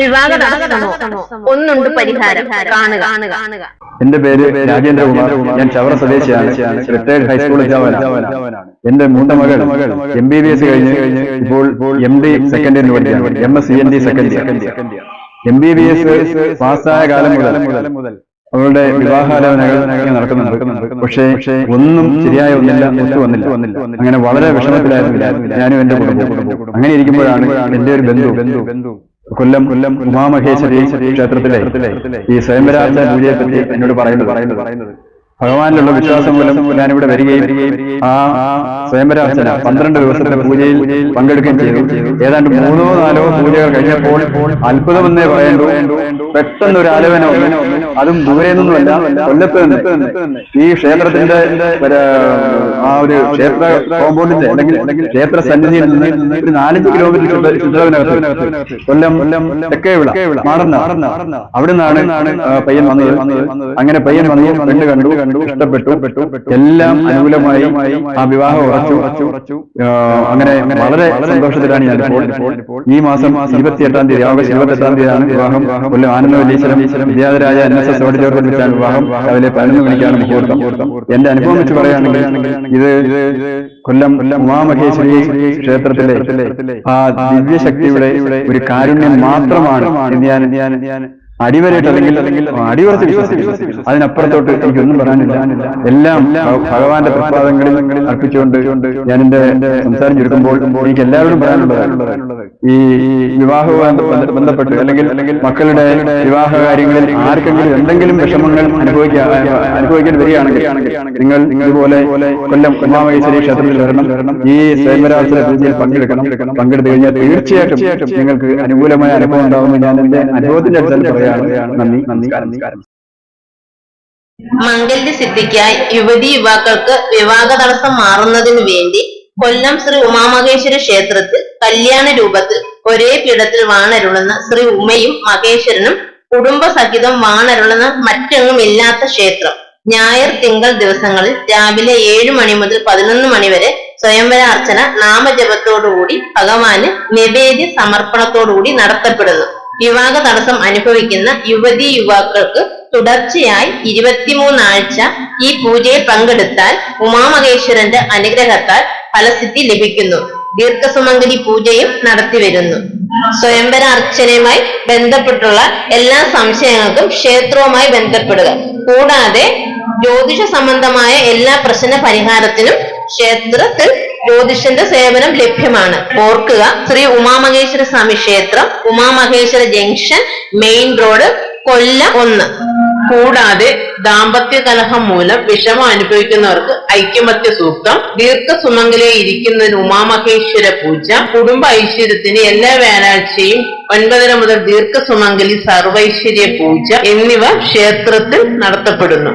വിവാഹ തടസ്സമോ ഒന്നുണ്ട് പരിഹാരം. കാണുക. കാണുക. എന്റെ പേര് രാജേന്ദ്രകുമാർ ഞാൻ ചവറ സ്വദേശിയാണ്. റിട്ടയർഡ് ഹൈസ്കൂൾ അധ്യാപകനാണ്. എന്റെ മൂത്ത മകൾ എം ബി ബി എസ് കഴിഞ്ഞ് ഇപ്പോൾ എം ഡി സെക്കൻഡ് ഇയർ പഠിക്കുകയാണ് M S C N D second M B B S പാസ്സായ കാലം മുതൽ അവളുടെ വിവാഹാലോചനകൾ നടക്കുന്നുണ്ട്. പക്ഷേ ഒന്നും ശരിയായ ഒന്നില്ല ഒത്തു വന്നില്ല. അങ്ങനെ വളരെ വിഷമത്തിലായിരുന്നു ഞാനും എന്റെ കുടുംബം അങ്ങനെ ഇരിക്കുമ്പോഴാണ് എന്റെ ഒരു ബന്ധു ബന്ധു. ബന്ധു. കൊല്ലം കൊല്ലം ഉമാമഹേശ്വരി ക്ഷേത്രത്തിലെ ഈ സ്വയംവരാജ പൂജയെ പറ്റി എന്നോട് പറയുന്നത് പറയുന്നത് ഭഗവാനിലുള്ള വിശ്വാസം മൂലം ഞാനിവിടെ വരികയും ആ സ്വയംവരാർച്ചന പന്ത്രണ്ട് ദിവസത്തെ പൂജയിൽ പങ്കെടുക്കുകയും ചെയ്തു. ഏതാണ്ട് മൂന്നോ നാലോ പൂജകൾ കഴിഞ്ഞപ്പോൾ അത്ഭുതമെന്നേ പറയേണ്ടു. പെട്ടെന്ന് ഒരു ആലോചന. അതും ദൂരെ നിന്നുമല്ല കൊല്ലത്ത് നിന്ന്. ഈ ക്ഷേത്രത്തിന്റെ ആ ഒരു ക്ഷേത്ര കോമ്പൗണ്ടിന്റെ അല്ലെങ്കിൽ ക്ഷേത്ര സന്നിധിയിൽ നിന്ന് ഒരു നാലഞ്ച് കിലോമീറ്റർ ചുറ്റ- ചുറ്റളവിനകത്ത് കൊല്ലം കൊല്ലം തെക്കേ വിള മാടന്ന അവിടെ നിന്നാണ് പയ്യൻ വന്നത്. അങ്ങനെ പയ്യൻ വന്നു പെണ്ണ് കണ്ടു. കണ്ടു ഇഷ്ടപ്പെട്ടു. എല്ലാം അനുകൂലമായി ആ വിവാഹം ഉറച്ചു. അങ്ങനെ വളരെ സന്തോഷത്തിലാണ് ഞാൻ ഇപ്പോൾ. ഈ മാസം ഇരുപത്തി എട്ടാം തീയതി ഓഗസ്റ്റ് ഇരുപത്തി എട്ടാം തീയതിയാണ് വിവാഹം. Kollam Anandavalleeswaram Vidyadhiraja N S S ഓഡിറ്റോറിയത്തിൽ വെച്ചാണ് വിവാഹം. രാവിലെ പതിനൊന്ന് മണിക്കാണ് മുഹൂർത്തം. എന്റെ അനുഭവം വെച്ച് പറയുകയാണെങ്കിൽ ഇത് കൊല്ലം കൊല്ലം ഉമാമഹേശ്വരി ക്ഷേത്രത്തിലെ ആ ദിവ്യശക്തിയുടെ ഒരു കാരുണ്യം മാത്രമാണ് ഞാൻ ഞാൻ ഞാൻ അടിവരയിട്ട് അല്ലെങ്കിൽ അടിവരച്ച് അതിനപ്പുറത്തോട്ട് എനിക്കൊന്നും പറയാനില്ല. എല്ലാം ഭഗവാന്റെ പ്രസാദങ്ങളിൽ അർപ്പിച്ചുകൊണ്ട് ഞാൻ എന്റെ സംസാരം ചുരുക്കുമ്പോൾ എനിക്ക് എല്ലാവരോടും പറയാനുള്ളത് ഈ വിവാഹവുമായി ബന്ധ- ബന്ധപ്പെട്ട് അല്ലെങ്കിൽ മക്കളുടെ വിവാഹ കാര്യങ്ങളിൽ ആർക്കെങ്കിലും എന്തെങ്കിലും വിഷമങ്ങൾ അനുഭവിക്കാൻ അനുഭവിക്കേണ്ടി വരികയാണെങ്കിൽ നിങ്ങൾ ഇതുപോലെ കൊല്ലം കൊല്ലാമഹേശ്വരി ക്ഷേത്രത്തിൽ വരണം. ഈ സ്വയംവരാർച്ചന പൂജയിൽ പങ്കെടുക്കണം. പങ്കെടുത്തു കഴിഞ്ഞാൽ തീർച്ചയായിട്ടും നിങ്ങൾക്ക് അനുകൂലമായ അനുഭവം ഉണ്ടാകുമെന്ന് ഞാൻ എന്റെ അനുഭവത്തിന്റെ അടിസ്ഥാനത്തിൽ പറയുകയാണ് നന്ദി നന്ദി നമസ്കാരം. മംഗല്യ സിദ്ധിക്കായി യുവതി യുവാക്കൾക്ക് വിവാഹ തടസ്സം മാറുന്നതിനു വേണ്ടി കൊല്ലം ശ്രീ ഉമാമഹേശ്വര ക്ഷേത്രത്തിൽ കല്യാണ രൂപത്തിൽ ഒരേ പീഠത്തിൽ വാണരുളുന്ന ശ്രീ ഉമയും മഹേശ്വരനും കുടുംബസഹിതം വാണരുളുന്ന മറ്റെങ്ങും ഇല്ലാത്ത ക്ഷേത്രം. ഞായർ തിങ്കൾ ദിവസങ്ങളിൽ രാവിലെ ഏഴു മണി മുതൽ പതിനൊന്ന് മണി വരെ സ്വയംവര അർച്ചന നാമജപത്തോടുകൂടി ഭഗവാന് നിവേദ്യ സമർപ്പണത്തോടുകൂടി നടത്തപ്പെടുന്നു. വിവാഹ തടസ്സം അനുഭവിക്കുന്ന യുവതി യുവാക്കൾക്ക് തുടർച്ചയായി ഇരുപത്തിമൂന്നാഴ്ച ഈ പൂജയിൽ പങ്കെടുത്താൽ ഉമാമഹേശ്വരന്റെ അനുഗ്രഹത്താൽ ഫലസിദ്ധി ലഭിക്കുന്നു. ദീർഘസുമംഗലി പൂജയും നടത്തിവരുന്നു സ്വയംവര അർച്ചനയുമായി ബന്ധപ്പെട്ടുള്ള എല്ലാ സംശയങ്ങൾക്കും ക്ഷേത്രവുമായി ബന്ധപ്പെടുക. കൂടാതെ ജ്യോതിഷ സംബന്ധമായ എല്ലാ പ്രശ്ന പരിഹാരത്തിനും ക്ഷേത്രത്തിൽ ജ്യോതിഷന്റെ സേവനം ലഭ്യമാണ്. ഓർക്കുക ശ്രീ ഉമാമഹേശ്വര സ്വാമി ക്ഷേത്രം Umamaheswara junction main road Kollam ഒന്ന്. കൂടാതെ ദാമ്പത്യ കലഹം മൂലം വിഷമം അനുഭവിക്കുന്നവർക്ക് ഐക്യമത്യ സൂക്തം ദീർഘസുമംഗലെ ഇരിക്കുന്നതിന് ഉമാമഹേശ്വര പൂജ കുടുംബ ഐശ്വര്യത്തിന് എല്ലാ വ്യാഴാഴ്ചയും ഒൻപതര മുതൽ ദീർഘസുമംഗലി സർവൈശ്വര്യ പൂജ എന്നിവ ക്ഷേത്രത്തിൽ നടത്തപ്പെടുന്നു.